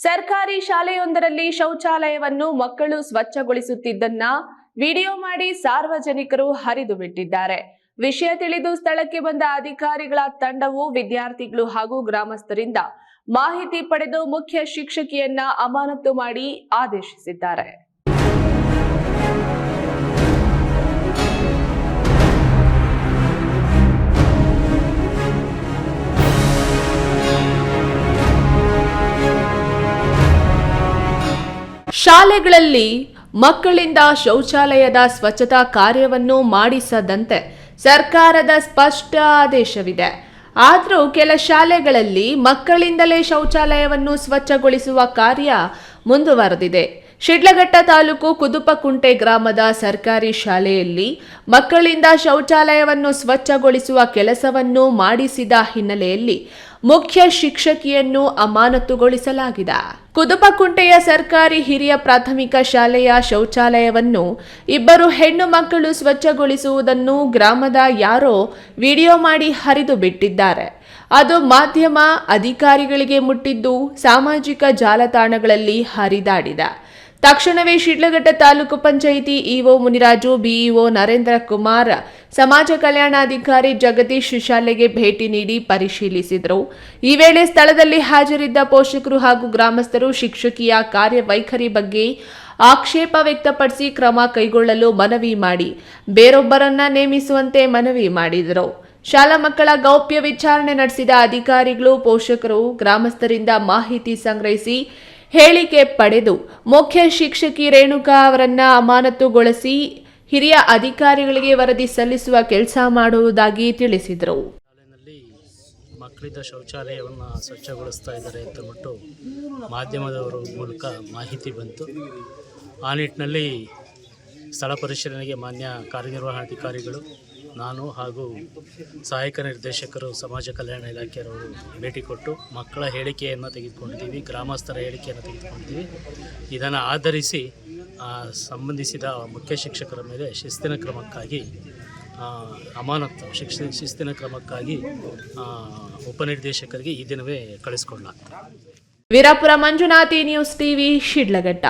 ಸರ್ಕಾರಿ ಶಾಲೆಯೊಂದರಲ್ಲಿ ಶೌಚಾಲಯವನ್ನು ಮಕ್ಕಳು ಸ್ವಚ್ಛಗೊಳಿಸುತ್ತಿದ್ದನ್ನ ವಿಡಿಯೋ ಮಾಡಿ ಸಾರ್ವಜನಿಕರು ಹರಿದು ಬಿಟ್ಟಿದ್ದಾರೆ. ವಿಷಯ ತಿಳಿದು ಸ್ಥಳಕ್ಕೆ ಬಂದ ಅಧಿಕಾರಿಗಳ ತಂಡವು ವಿದ್ಯಾರ್ಥಿಗಳು ಹಾಗೂ ಗ್ರಾಮಸ್ಥರಿಂದ ಮಾಹಿತಿ ಪಡೆದು ಮುಖ್ಯ ಶಿಕ್ಷಕಿಯನ್ನ ಅಮಾನತು ಮಾಡಿ ಆದೇಶಿಸಿದ್ದಾರೆ. ಶಾಲೆಗಳಲ್ಲಿ ಮಕ್ಕಳಿಂದ ಶೌಚಾಲಯದ ಸ್ವಚ್ಛತಾ ಕಾರ್ಯವನ್ನು ಮಾಡಿಸದಂತೆ ಸರ್ಕಾರದ ಸ್ಪಷ್ಟ ಆದೇಶವಿದೆ. ಆದರೂ ಕೆಲ ಶಾಲೆಗಳಲ್ಲಿ ಮಕ್ಕಳಿಂದಲೇ ಶೌಚಾಲಯವನ್ನು ಸ್ವಚ್ಛಗೊಳಿಸುವ ಕಾರ್ಯ ಮುಂದುವರೆದಿದೆ. ಶಿಡ್ಲಘಟ್ಟ ತಾಲೂಕು ಕುದುಪಕುಂಟೆ ಗ್ರಾಮದ ಸರ್ಕಾರಿ ಶಾಲೆಯಲ್ಲಿ ಮಕ್ಕಳಿಂದ ಶೌಚಾಲಯವನ್ನು ಸ್ವಚ್ಛಗೊಳಿಸುವ ಕೆಲಸವನ್ನು ಮಾಡಿಸಿದ ಹಿನ್ನೆಲೆಯಲ್ಲಿ ಮುಖ್ಯ ಶಿಕ್ಷಕಿಯನ್ನು ಅಮಾನತುಗೊಳಿಸಲಾಗಿದೆ. ಕುದುಪಕುಂಟೆಯ ಸರ್ಕಾರಿ ಹಿರಿಯ ಪ್ರಾಥಮಿಕ ಶಾಲೆಯ ಶೌಚಾಲಯವನ್ನು ಇಬ್ಬರು ಹೆಣ್ಣು ಮಕ್ಕಳು ಸ್ವಚ್ಛಗೊಳಿಸುವುದನ್ನು ಗ್ರಾಮದ ಯಾರೋ ವಿಡಿಯೋ ಮಾಡಿ ಹರಿದು ಬಿಟ್ಟಿದ್ದಾರೆ. ಅದು ಮಾಧ್ಯಮ ಅಧಿಕಾರಿಗಳಿಗೆ ಮುಟ್ಟಿದ್ದು ಸಾಮಾಜಿಕ ಜಾಲತಾಣಗಳಲ್ಲಿ ಹರಿದಾಡಿದೆ. ತಕ್ಷಣವೇ ಶಿಡ್ಲಘಟ್ಟ ತಾಲೂಕು ಪಂಚಾಯಿತಿ ಇಒ ಮುನಿರಾಜು, ಬಿಇಒ ನರೇಂದ್ರ ಕುಮಾರ್, ಸಮಾಜ ಕಲ್ಯಾಣಾಧಿಕಾರಿ ಜಗದೀಶ್ ಶಾಲೆಗೆ ಭೇಟಿ ನೀಡಿ ಪರಿಶೀಲಿಸಿದರು. ಈ ವೇಳೆ ಸ್ಥಳದಲ್ಲಿ ಹಾಜರಿದ್ದ ಪೋಷಕರು ಹಾಗೂ ಗ್ರಾಮಸ್ಥರು ಶಿಕ್ಷಕಿಯ ಕಾರ್ಯವೈಖರಿ ಬಗ್ಗೆ ಆಕ್ಷೇಪ ವ್ಯಕ್ತಪಡಿಸಿ ಕ್ರಮ ಕೈಗೊಳ್ಳಲು ಮನವಿ ಮಾಡಿ, ಬೇರೊಬ್ಬರನ್ನ ನೇಮಿಸುವಂತೆ ಮನವಿ ಮಾಡಿದರು. ಶಾಲಾ ಮಕ್ಕಳ ಗೌಪ್ಯ ವಿಚಾರಣೆ ನಡೆಸಿದ ಅಧಿಕಾರಿಗಳು, ಪೋಷಕರು, ಗ್ರಾಮಸ್ಥರಿಂದ ಮಾಹಿತಿ ಸಂಗ್ರಹಿಸಿ ಹೇಳಿಕೆ ಪಡೆದು ಮುಖ್ಯ ಶಿಕ್ಷಕಿ ರೇಣುಕಾ ಅವರನ್ನ ಅಮಾನತುಗೊಳಿಸಿ ಹಿರಿಯ ಅಧಿಕಾರಿಗಳಿಗೆ ವರದಿ ಸಲ್ಲಿಸುವ ಕೆಲಸ ಮಾಡುವುದಾಗಿ ತಿಳಿಸಿದರು. ಮಕ್ಕಳಿದ್ದ ಶೌಚಾಲಯವನ್ನು ಸ್ವಚ್ಛಗೊಳಿಸ್ತಾ ಇದ್ದಾರೆ ಅಂತ ಬಿಟ್ಟು ಮಾಧ್ಯಮದವರ ಮೂಲಕ ಮಾಹಿತಿ ಬಂತು. ಆ ನಿಟ್ಟಿನಲ್ಲಿ ಸ್ಥಳ ಪರಿಶೀಲನೆಗೆ ಮಾನ್ಯ ಕಾರ್ಯನಿರ್ವಹಣಾಧಿಕಾರಿಗಳು ನಾನು ಹಾಗೂ ಸಹಾಯಕ ನಿರ್ದೇಶಕರು ಸಮಾಜ ಕಲ್ಯಾಣ ಇಲಾಖೆಯವರು ಭೇಟಿ ಕೊಟ್ಟು ಮಕ್ಕಳ ಹೇಳಿಕೆಯನ್ನು ತೆಗೆದುಕೊಂಡಿದ್ದೀವಿ, ಗ್ರಾಮಸ್ಥರ ಹೇಳಿಕೆಯನ್ನು ತೆಗೆದುಕೊಂಡಿದ್ದೀವಿ. ಇದನ್ನು ಆಧರಿಸಿ ಸಂಬಂಧಿಸಿದ ಮುಖ್ಯ ಶಿಕ್ಷಕರ ಮೇಲೆ ಶಿಸ್ತಿನ ಕ್ರಮಕ್ಕಾಗಿ ಅಮಾನತ್ತು ಶಿಕ್ಷ, ಶಿಸ್ತಿನ ಕ್ರಮಕ್ಕಾಗಿ ಉಪನಿರ್ದೇಶಕರಿಗೆ ಈ ದಿನವೇ ಕಳಿಸ್ಕೊಡ್ಲಾಗ್ತದೆ. Veerapura Manjunath news TV, Shidlaghatta.